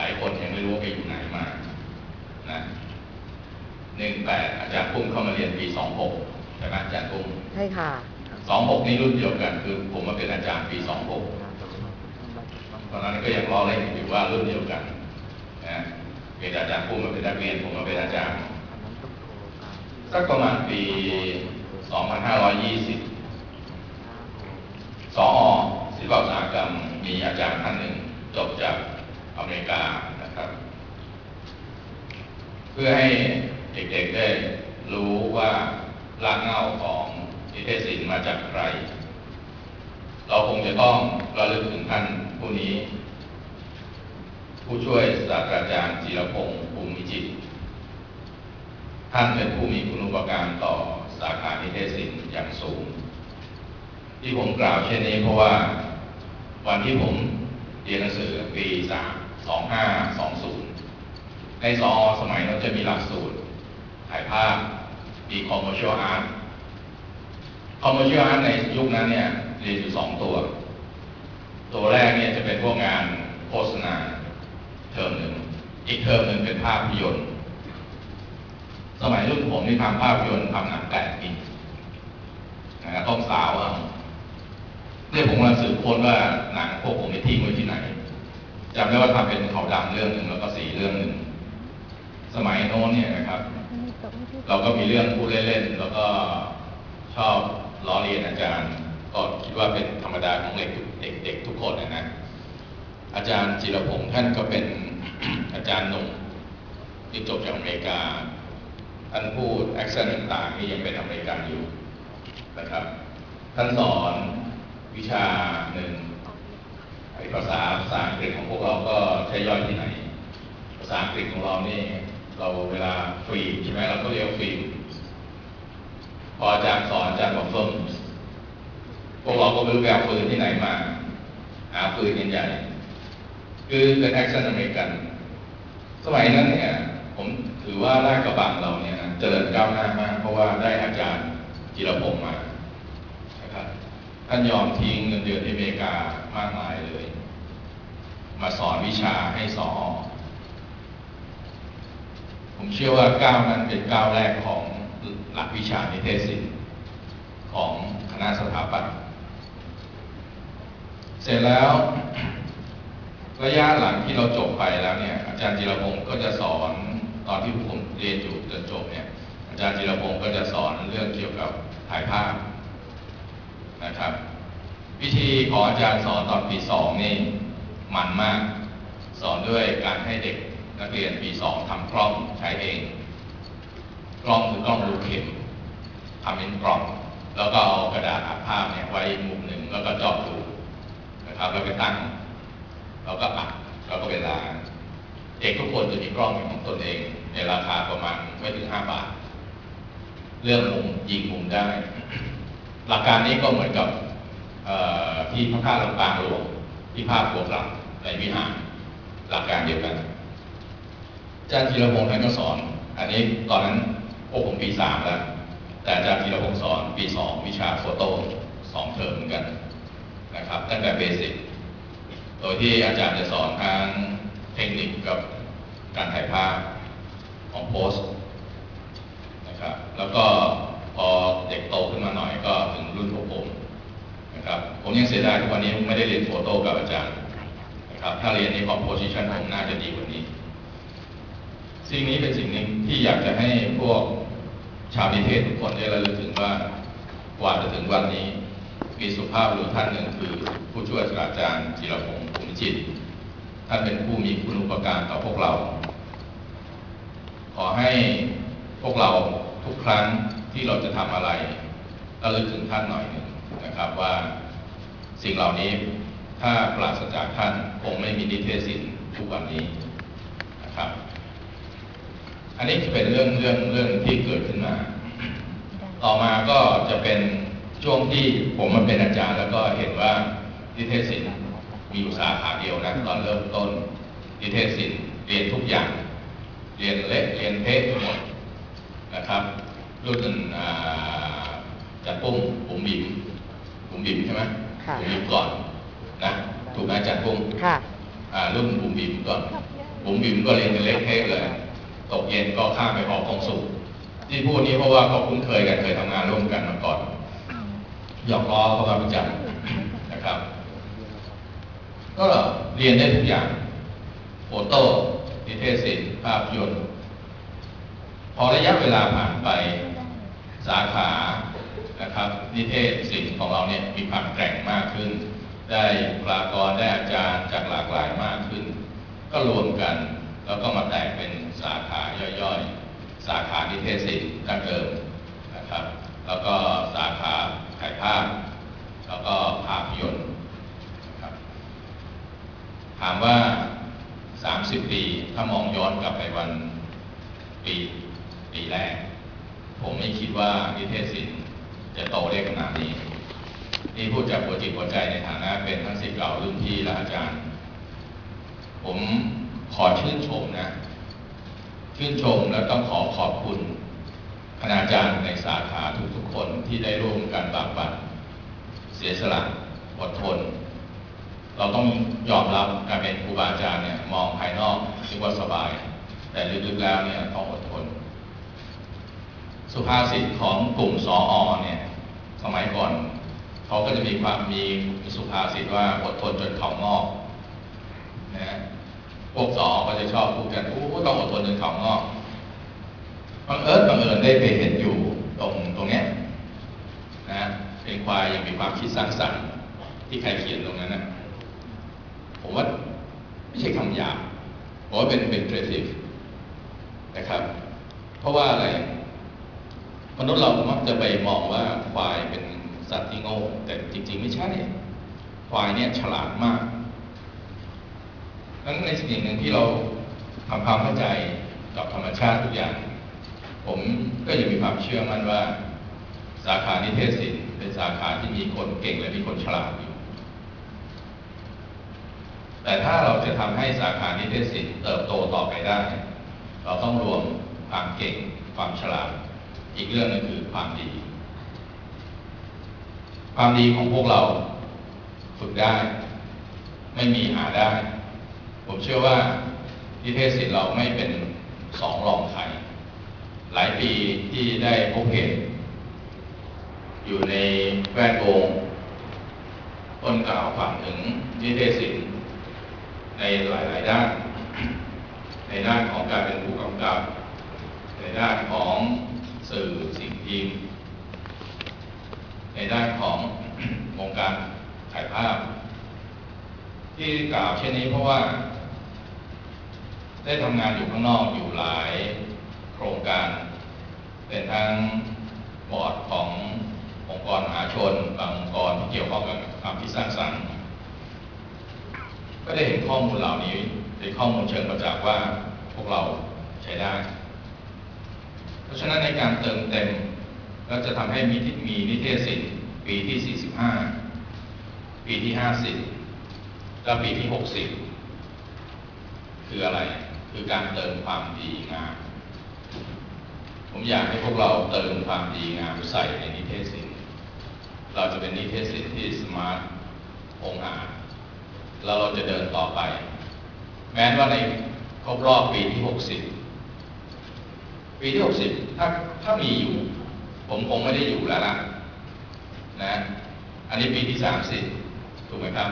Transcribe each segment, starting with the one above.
หลายคนยังไม่รู้ว่าไปอยู่ไหนมานะหนึ่งแปดอาจารย์ปุ้มเข้ามาเรียนปีสองหกใช่ไหมอาจารย์ปุ้มใช่ค่ะสองหกนี่รุ่นเดียวกัน คือผมมาเป็นอาจารย์ปีสองหกตอนนั้นก็ยังล้อเล่นอยู่ว่ารุ่นเดียวกันนะเป็นอาจารย์ปุ้มมาเป็นนักเรียนผมมาเป็นอาจารย์สักประมาณปี2520สอศิลปอุตสาหกรรมมีอาจารย์ท่านหนึ่งจบจาก อเมริกานะครับ เพื่อให้เด็กๆได้รู้ว่ารากเหง้าของนิเทศศิลป์มาจากใคร เราคงจะต้องระลึกถึงท่านผู้นี้ ผู้ช่วยศาสตราจารย์จิรพงศ์ภูมิจิต ท่านเป็นผู้มีคุณูปการต่อสาขานิเทศศิลป์อย่างสูง ที่ผมกล่าวเช่นนี้เพราะว่าวันที่ผมเรียนหนังสือปีสาม สองห้าสองศูนย์ในสอสมัยนั้นจะมีหลักสูตร ถ่ายภาพมี commercial art commercial art ในยุคนั้นเนี่ยเรียนอยู่สองตัว ตัวแรกเนี่ยจะเป็นพวกงานโฆษณาเทอมหนึ่ง อีกเทอมหนึ่งเป็นภาพยนตร์ สมัยรุ่นผมนี่ทำภาพยนตร์ทำหนังแปดปีนะต้องสาวเอาเนี่ยผมกำลังสืบค้นว่าหนังพวกผมไปทิ้งไว้ที่ไหน จำได้ว่าทำเป็นเขาวดำเรื่องหนึ่งแล้วก็สีเรื่องหนึ่ง สมัยโน้นเนี่ยนะครับ เราก็มีเรื่องพูดเล่นๆแล้วก็ชอบล้อเลียนอาจารย์ ก็คิดว่าเป็นธรรมดาของเด็กเด็กๆทุกคนนะนะอาจารย์จิรพงศ์ท่านก็เป็นอาจารย์หนุ่มที่จบจากอเมริกาท่านพูดแอคเซนต์ต่างๆนี่ยังเป็นอเมริกันอยู่นะครับ ท่านสอนวิชาหนึ่ง ภาษาภาษาอังกฤษของพวกเราก็ใช้ย่อยที่ไหน ภาษาอังกฤษของเรานี่เราเวลาฟรีใช่ไหมเราก็เรียกฟรีพออาจารย์สอนอาจารย์บอกเฟิร์มพวกเราก็ไม่รู้ไปเอาปืนที่ไหนมา หาปืนใหญ่ๆคือเป็นแอคเซนอเมริกัน สมัยนั้นเนี่ยผมถือว่าราชกระบังเราเนี่ยเจริญก้าวหน้ามาก เพราะว่าได้อาจารย์จิรพงศ์มา ท่านยอมทิ้งเงินเดือนที่อเมริกามากมายเลย มาสอนวิชาให้สอนผมเชื่อว่าก้าวนั้นเป็นก้าวแรกของหลักวิชานิเทศศิลป์ของคณะสถาปัตย์เสร็จแล้ว ระยะหลังที่เราจบไปแล้วเนี่ย อาจารย์จิรพงศ์ก็จะสอนตอนที่ผมเรียนอยู่จนจบเนี่ย อาจารย์จิรพงศ์ก็จะสอนเรื่องเกี่ยวกับถ่ายภาพ นะครับ วิธีของอาจารย์สอนตอนปีสองนี่มันมาก สอนด้วยการให้เด็กนักเรียนปีสองทำกล้องใช้เอง กล้องคือกล้องรูเข็มทำเป็นกล่อง แล้วก็เอากระดาษอัดภาพเนี่ยไว้มุมหนึ่งแล้วก็จาะรูนะครับแล้วไปตั้งเราก็อัดเราก็เวลาเด็กทุกคนจะมีกล้องของตนเอง ในราคาประมาณไม่ถึงห้าบาท เรื่องมุมยิงมุมได้ หลักการนี้ก็เหมือนกับที่พระธาตุลำปางหลวงที่ภาพบวกหลักในวิหารหลักการเดียวกันอาจารย์ธีรพงศ์ท่านก็สอน อันนี้ตอนนั้นพวกผมปีสามแล้ว แต่อาจารย์ธีรพงศ์สอนปีสองวิชาโฟโต้สองเทอมเหมือนกันนะครับตั้งแต่เบสิกโดยที่อาจารย์จะสอนทั้งเทคนิคกับการถ่ายภาพของโพสต์นะครับ แล้วก็พอเด็กโตขึ้นมาหน่อยก็ถึงรุ่นพวกผมนะครับ ผมยัง เสียดายทุกวันนี้ไม่ได้เรียนโฟโต้กับอาจารย์นะครับถ้าเรียนในคอมโพสิชันผมน่าจะดีกว่านี้ สิ่งนี้เป็นสิ่งหนึ่งที่อยากจะให้พวกชาวนิเทศทุกคนได้ระลึกถึงว่ากว่าจะถึงวันนี้ มีสุภาพบุรุษท่านหนึ่งคือ ผู้ช่วยศาสตราจารย์จิรพงศ์ภูมิจิตท่านเป็นผู้มีคุณอุปการต่อพวกเรา ขอให้พวกเราทุกครั้งที่เราจะทำอะไรระลึกถึงท่านหน่อยหนึ่งนะครับว่า สิ่งเหล่านี้ถ้าปราศจากท่านคงไม่มีนิเทศศิลป์ทุกวันนี้นะครับ อันนี้จะเป็นเรื่องเรื่องเรื่องที่เกิดขึ้นมา ต่อมาก็จะเป็นช่วงที่ผมมาเป็นอาจารย์ แล้วก็เห็นว่านิเทศศิลป์มีอยู่สาขาเดียวนะตอนเริ่มต้นนิเทศศิลป์เรียนทุกอย่าง เรียนเละเรียนเทะหมดนะครับรุ่นอ่าจัดปุ้มผมบิมผมบิมใช่ไหม ค่ะผมบิมก่อนนะถูกไหมจัดปุ้มค่ะอ่ารุ่นบุ๋มบิ๋มก่อนบุ๋มบิ๋มก็เรียนกันเละเทะเลย ตกเย็นก็ข้ามไปหอคงสุขที่พูดนี้เพราะว่าเขาคุ้นเคยกันเคยทำงานร่วมกันมาก่อนหยอกล้อเขามาประจำนะครับ ก็เรียนได้ทุกอย่างโฟโต้นิเทศศิลป์ภาพยนตร์พอระยะเวลาผ่านไปสาขา นะครับ นิเทศศิลป์ของเราเนี่ยมีความแกร่งมากขึ้น ได้บุคลากรได้อาจารย์จากหลากหลายมากขึ้น ก็รวมกันแล้วก็มาแตกเป็นสาขาย่อยๆ สาขานิเทศศิลป์ดั้งเดิมนะครับ แล้วก็สาขาถ่ายภาพ แล้วก็ภาพยนตร์นะครับถามว่า 30 ปีถ้ามองย้อนกลับไปวันปีปีแรก ผมไม่คิดว่านิเทศศิลป์ จะโตได้ขนาดนี้ นี่พูดจากหัวจิตหัวใจในฐานะเป็นทั้งศิษย์เก่ารุ่นพี่และอาจารย์ ผมขอชื่นชมนะ ชื่นชมและต้องขอขอบคุณคณาจารย์ในสาขาทุกๆคนที่ได้ร่วมกันบากบั่นเสียสละอดทน เราต้องยอมรับการเป็นครูบาอาจารย์เนี่ยมองภายนอกคิดว่าสบาย แต่ลึกๆแล้วเนี่ยต้องอดทน สุภาษิตของกลุ่มสออเนี่ย สมัยก่อนเขาก็จะมีความมีสุภาษิตว่าอดทนจนเขางอกนะฮะพวกสอก็จะชอบพูดกันโอ้ต้องอดทนจนเขางอกบังเอิญบังเอิญได้ไปเห็นอยู่ตรงตรงเนี้ยนะเป็นควายยังมีความคิดสร้างสรรค์ที่ใครเขียนตรงนั้นนะผมว่าไม่ใช่คำหยาบผมว่าเป็นเป็น creative นะครับ เพราะว่าอะไร มนุษย์เรามักจะไปมองว่าควายเป็นสัตว์ที่โง่แต่จริง ๆ ไม่ใช่ ควายเนี่ยฉลาดมากดังนั้นในสิ่งหนึ่งที่เราทำความเข้าใจกับธรรมชาติทุกอย่าง ผมก็ยังมีความเชื่อมั่นว่า สาขานิเทศศิลป์เป็นสาขาที่มีคนเก่งและมีคนฉลาดอยู่ แต่ถ้าเราจะทำให้สาขานิเทศศิลป์เติบโตต่อไปได้ เราต้องรวมความเก่งความฉลาด อีกเรื่องหนึงคือความดี ความดีของพวกเราฝึกได้ ไม่มีหาได้ ผมเชื่อว่านิเทศศิลป์เราไม่เป็นสองรองใครหลายปีที่ได้พบเห็น อยู่ในแวดวงต้นกล่าวฝั่งถึงนิเทศศิลป์ในหลาย ๆ ด้าน ในด้านของการเป็นผู้กำกับ ในด้านของ สิ่งพิมในด้านของวงการถ่ายภาพ ที่กล่าวเช่นนี้เพราะว่า ได้ทำงานอยู่ข้างนอกอยู่หลายโครงการ เป็นทั้งบอร์ดขององค์กรมหาชนบางองค์กรที่เกี่ยวข้องกับความคิดสร้างสรรค์ก็ได้เห็นข้อมูลเหล่านี้เป็นข้อมูลเชิงประจักษ์ว่าพวกเราใช้ได้ เพราะฉะนั้นในการเติมเต็ม เราจะทำให้มีมีนิเทศศิลป์ปีที่ 45 ปีที่ 50 และปีที่ 60 คืออะไร คือการเติมความดีงาม ผมอยากให้พวกเราเติมความดีงามใส่ในนิเทศศิลป์เราจะเป็นนิเทศศิลป์ที่สมาร์ทองอาจแล้วเราจะเดินต่อไป แม้ว่าในครบรอบปีที่ 60 ปีที่ 60 ถ้าถ้ามีอยู่ ผมคงไม่ได้อยู่แล้วล่ะนะอันนี้ปีที่30ถูกไหมครับ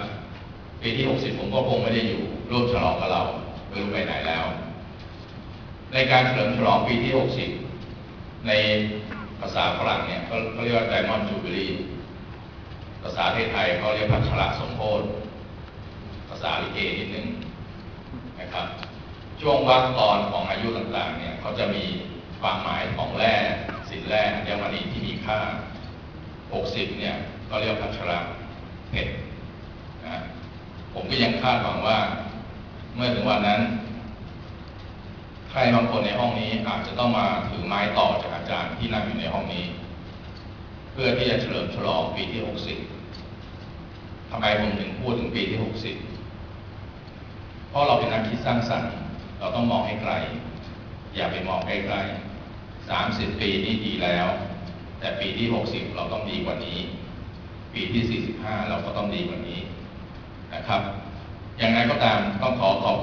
ปีที่60ผมก็คงไม่ได้อยู่ร่วมฉลองกับเราไม่รู้ไปไหนแล้ว ในการเฉลิมฉลองปีที่60ในภาษาฝรั่งเนี่ยเขาเขาเรียกว่า Diamond Jubilee ภาษาไทยเขาเรียกพัชระสมโภชภาษาลิเกนิดหนึ่งนะครับ ช่วงวรรคตอนของอายุต่างๆเนี่ยเขาจะมีความหมายของแร่ สินแร่อัญมณีที่มีค่า 60 เนี่ย ก็เรียกพัชระเพชรนะผมก็ยังคาดหวังว่า เมื่อถึงวันนั้น ใครบางคนในห้องนี้อาจจะต้องมาถือไม้ต่อจากอาจารย์ที่นั่งอยู่ในห้องนี้ เพื่อที่จะเฉลิมฉลองปีที่ 60ทำไมผมถึงพูดถึงปีที่ 60 เพราะเราเป็นนักคิดสร้างสรรค์ เราต้องมองให้ไกล อย่าไปมองใกล้ๆ 30 ปีนี่ดีแล้ว แต่ปีที่ 60 เราต้องดีกว่านี้ ปีที่ 45 เราก็ต้องดีกว่านี้นะครับ อย่างไรก็ตามต้องขอขอบ